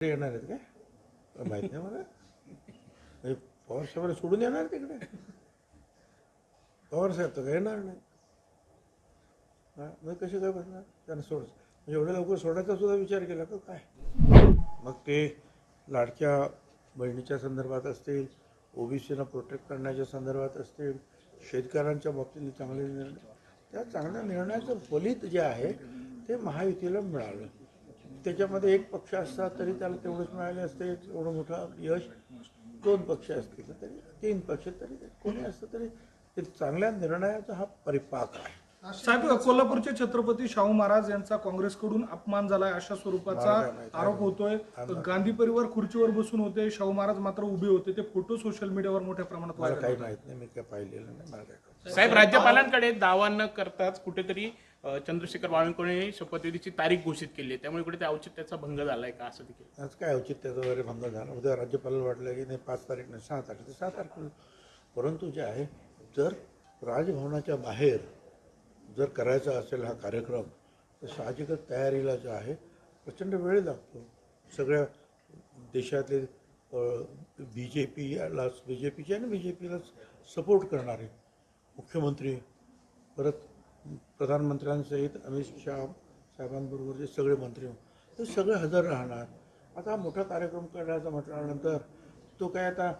येणार आहेत काय माहीत नाही मला? पवार साहेबांना सोडून येणार तिकडे पवार साहेब तर काय येणार नाही. मग कसे काय बसणार? त्यांना सोड. म्हणजे एवढ्या लवकर सोडायचा सुद्धा विचार केला का काय? मग ते लाडक्या बहिणीच्या संदर्भात असतील ओबीसीना प्रोटेक्ट करण्याच्या संदर्भात असतील शेतकऱ्यांच्या बाबतीत चांगले निर्णय त्या चांगल्या निर्णयाचं फलित जे आहे ते महायुतीला मिळालं. त्याच्यामध्ये एक पक्ष असता तरी त्याला तेवढंच मिळाले असते एवढं मोठं यश दोन पक्ष असतील. तरी तीन पक्ष तरी कोणी असतं तरी ते चांगल्या निर्णयाचा हा परिपाक आहे. साहेब कोल्हापूरचे छत्रपती शाहू महाराज यांचा काँग्रेसकडून अपमान झालाय अशा स्वरूपाचा. आरोप होतोय. गांधी परिवार खुर्चीवर बसून होते शाहू महाराज मात्र उभे होते. ते फोटो सोशल मीडियावर मोठ्या प्रमाणात काही माहीत नाही मी काय पाहिलेलं नाही. साहेब राज्यपालांकडे दावा न करताच कुठेतरी चंद्रशेखर बावनकुळे शपथविधीची तारीख घोषित केली आहे. त्यामुळे कुठे त्या औचित्याचा भंग झालाय का असं देखील? आज काय औचित्याचा वगैरे भंग झाला? उद्या राज्यपालाला वाटलं की नाही पाच तारीख नाही सहा तारीख तर सहा तारखेला परंतु जे आहे जर राजभवनाच्या बाहेर जर करायचा असेल हा कार्यक्रम तर साहजिकच तयारीला जो आहे प्रचंड वेळ लागतो. सगळ्या देशातले बी जे पीलाच बी जे पीचे आणि बी जे पीलाच सपोर्ट करणारे मुख्यमंत्री परत प्रधानमंत्र्यांसहित अमित शाह साहेबांबरोबरचे सगळे मंत्री ते सगळे हजर राहणार. आता मोठा कार्यक्रम करायचा म्हटल्यानंतर तो काय आता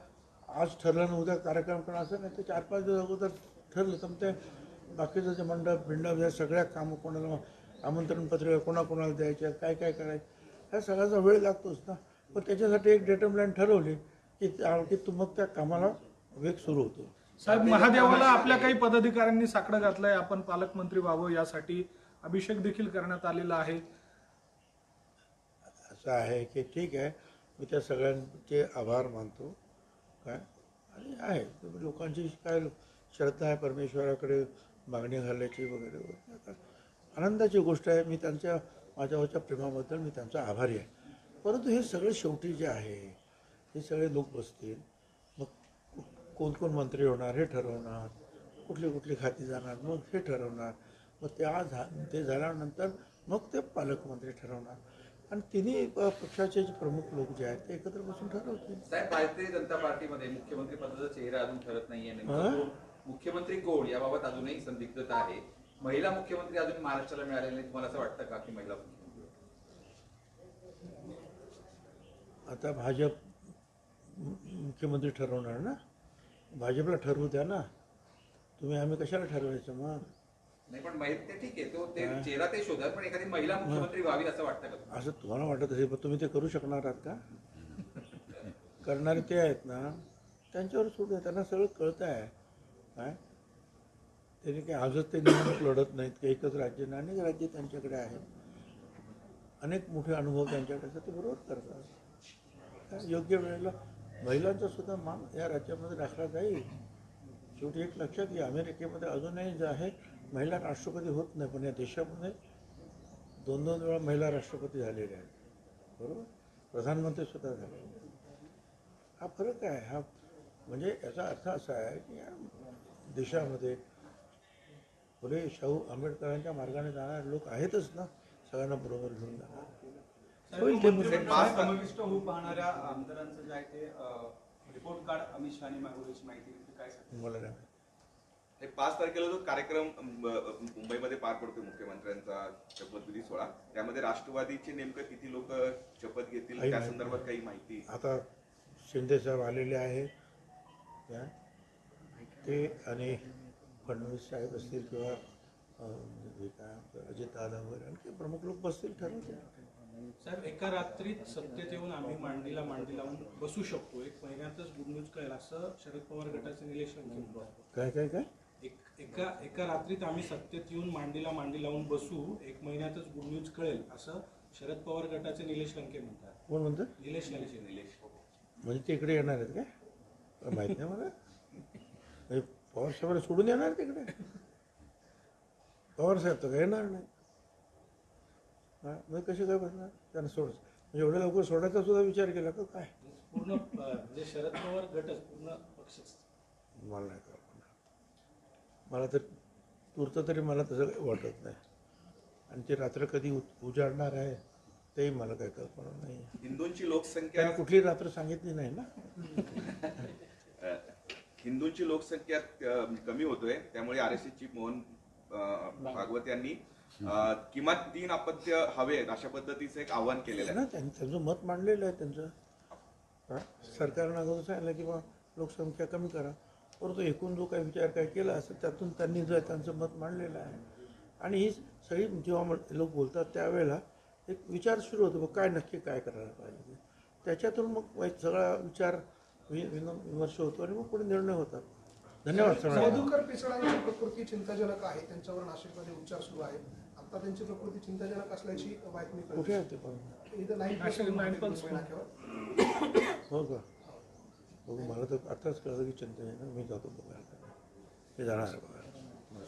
आज ठरलं उद्या कार्यक्रम करणार असं नाही ते चार पाच दिवस अगोदर ठरलं. तर मग ते बाकीचं जे मंडप बिंडप या सगळ्या कामं कोणाला आमंत्रण कोणाकोणाला द्यायचे काय काय करायचं ह्या सगळ्याचा वेळ लागतोच ना. पण त्याच्यासाठी एक डेटमलाईन ठरवली की त्या- की मग त्या कामाला वेग सुरू होतो. साहेब महादेवाला आपल्या काही पदाधिकाऱ्यांनी साकडं घातलंय. आपण पालकमंत्री व्हावं यासाठी अभिषेक देखील करण्यात आलेला आहे. असं आहे की ठीक आहे मी त्या सगळ्यांचे आभार मानतो. काय? आणि आहे. लोकांची काय श्रद्धा आहे परमेश्वराकडे मागणी घालायची वगैरे वगैरे. आनंदाची गोष्ट आहे मी त्यांच्या माझ्यावरच्या प्रेमाबद्दल मी त्यांचा आभारी आहे. परंतु हे सगळे शेवटी जे आहे हे सगळे लोक बसतील. मग कोण कोण मंत्री होणार हे ठरवणार कुठली कुठली खाती जाणार मग हे ठरवणार. मग त्या झा ते झाल्यानंतर मग ते पालकमंत्री ठरवणार. आणि तिन्ही पक्षाचे जे प्रमुख लोक जे आहेत ते एकत्र बसून ठरवतील. साहेब भारतीय जनता पार्टीमध्ये मुख्यमंत्री पदाचा चेहरा अजून ठरत नाहीये नेमकं. हा? कोण? मुख्यमंत्री कोण? याबाबत अजूनही संदिग्धता आहे. महिला मुख्यमंत्री अजून महाराष्ट्राला मिळालेले नाही तुम्हाला असं वाटतं का की महिला मुख्यमंत्री? आता भाजप मुख्यमंत्री ठरवणार ना? भाजपला ठरवू द्या ना. तुम्ही आम्ही कशाला ठरवायचं मग? नाही पण ते ठीक आहे. तो ते चेहरा ते शोधत पण एखादी महिला मुख्यमंत्री व्हावी असं वाटतं का तुम्हाला? असं तुम्हाला वाटत असेल पण तुम्ही ते करू शकणार आहात का? करणारे ते आहेत ना त्यांच्यावर सोडून त्यांना सगळं कळतं आहे. काय त्यांनी काही आजच ते निवडणूक लढत नाहीत की एकच राज्य नाही. अनेक राज्य त्यांच्याकडे आहेत. अनेक मोठे अनुभव त्यांच्याकडे असतात ते बरोबर करतात. काय योग्य वेळेला महिलांचा सुद्धा मान या राज्यामध्ये राखला जाईल. शेवटी एक लक्षात घ्या अमेरिकेमध्ये अजूनही जे आहे महिला राष्ट्रपती होत नाही पण या देशामध्ये दोन दोन वेळा महिला राष्ट्रपती झालेल्या आहेत. बरोबर? प्रधानमंत्री सुद्धा झाले. हा फरक आहे. हा म्हणजे याचा अर्थ असा आहे की या देशामध्ये फुले शाहू आंबेडकरांच्या मार्गाने जाणारे लोक आहेतच ना सगळ्यांना बरोबर घेऊन जाणार. होईल ते. पाच समाविष्ट होऊ पाहणाऱ्या आमदारांचं जे आहे ते रिपोर्ट कार्ड अमित शहानी मागवल्याची माहिती काय सांगता? मला नाही माहिती. हे पाच तारखेला जो कार्यक्रम अं, मुंबईमध्ये पार पडतो मुख्यमंत्र्यांचा शपथविधी सोहळा त्यामध्ये राष्ट्रवादीचे नेमकं किती लोक शपथ घेतील काही त्या माहिती संदर्भात काही माहिती आता शिंदे साहेब आलेले आहेत काय? ते आणि फडणवीस साहेब असतील किंवा अं, हे काय आपलं अजितदादा वगैरे आणखी प्रमुख लोक बसतील ठरवतील साहेब एका रात्रीत सत्तेत येऊन आम्ही मांडीला मांडी लावून बसू शकतो. एक महिन्यातच गुड न्यूज कळेल असं शरद पवार गटाचे निलेश म्हणतात. काय काय काय? एक एका एका रात्रीत आम्ही सत्तेत येऊन मांडीला मांडी लावून बसू एक महिन्यातच गुड न्यूज कळेल असं शरद पवार गटाचे निलेश लंके म्हणतात. कोण म्हणतं? निलेश लंके निलेश. म्हणजे ते इकडे येणार आहेत काय माहीत नाही मला. म्हणजे पवार साहेबांना सोडून येणार तिकडे पवार साहेब तर येणार नाही. हा, मग कसे काय बसणार? त्यांना सोड म्हणजे एवढ्या लवकर सोडायचा सुद्धा विचार केला का काय? पूर्ण म्हणजे शरद पवार गटच पूर्ण पक्षच मला नाही मला तर तूर्त तरी मला तसं काही वाटत नाही. आणि ते रात्र कधी उ- उजाडणार आहे तेही मला काही कल्पना नाही. हिंदूंची लोकसंख्या कुठली रात्र सांगितली नाही ना? अ, हिंदूंची लोकसंख्या अ, कमी होतोय. त्यामुळे आर एस ची मोहन अ, भागवत यांनी अ, किमान तीन अपत्य हवेत अशा पद्धतीचं एक आव्हान केलेलं आहे. ना त्यांनी त्यांचं मत मांडलेलं आहे त्यांचं. हा? सरकारनं अगोदर सांगितलं की बा लोकसंख्या कमी करा. परंतु एकूण जो काही विचार काय केला असेल त्यातून त्यांनी जो आहे त्यांचं मत मांडलेलं आहे. आणि ही सगळी जेव्हा म्हण- लोक बोलतात त्यावेळेला एक विचार सुरू होतो बघ काय नक्की काय करायला पाहिजे. त्याच्यातून मग सगळा विचार वि- विन- विमर्श होतो आणि मग पुढे निर्णय होतात. धन्यवाद सगळ्यांना. मधुकर पिसळांची प्रकृती चिंताजनक आहे. त्यांच्यावर नाशिकमध्ये उपचार सुरू आहेत. आता त्यांची प्रकृती चिंताजनक असल्याची बातमी कुठे. आहे ते पण? इथं. हो का? बघू मला तर आताच कळलं की चिंता आहे ना. मी जातो बघायला. मी जाणार आहे बघायला.